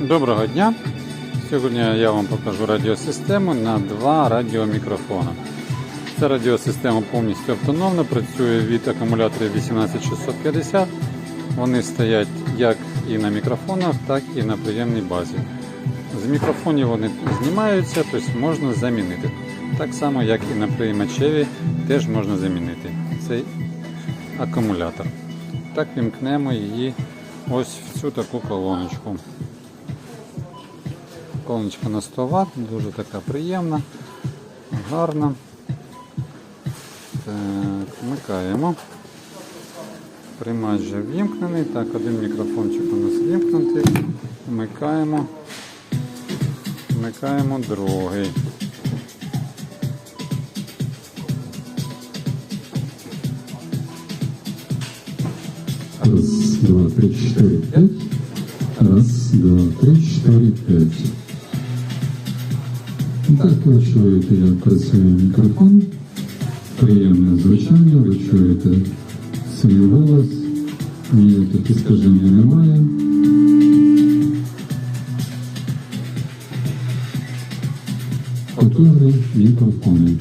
Доброго дня! Сьогодні я вам покажу радіосистему на два радіомікрофона. Ця радіосистема повністю автономна, працює від акумуляторів 18650. Вони стоять як і на мікрофонах, так і на приємній базі. З мікрофонів вони знімаються, тобто можна замінити. Так само, як і на приймачеві, теж можна замінити цей акумулятор. Так вімкнемо її ось в цю таку колоночку. Колоночка на 100 Вт, дуже така приємна, гарна. Так, вмикаємо. Приймач вже вімкнений. Так, один мікрофончик у нас вімкнутий. Вмикаємо. Вмикаємо другий. Раз, два, три, четыре, пять. Раз, два, три, чотири, п'ять. Так ви чуєте, як працює мікрофон. Приємне звучання, ви чуєте свій голос. Ніяких іскаження немає. Потужний мікрофони.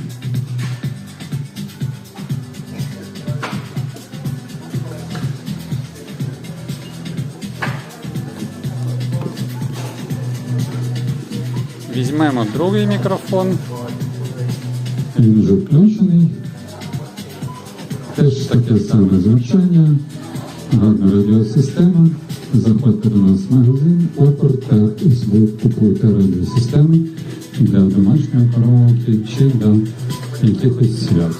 Візьмемо другий мікрофон. Він вже включений. Теж таке саме звучання, гарна радіосистема. Заходьте до нас в магазин, опор та звук купуйте радіосистеми для домашньої караоке чи для якихось свят.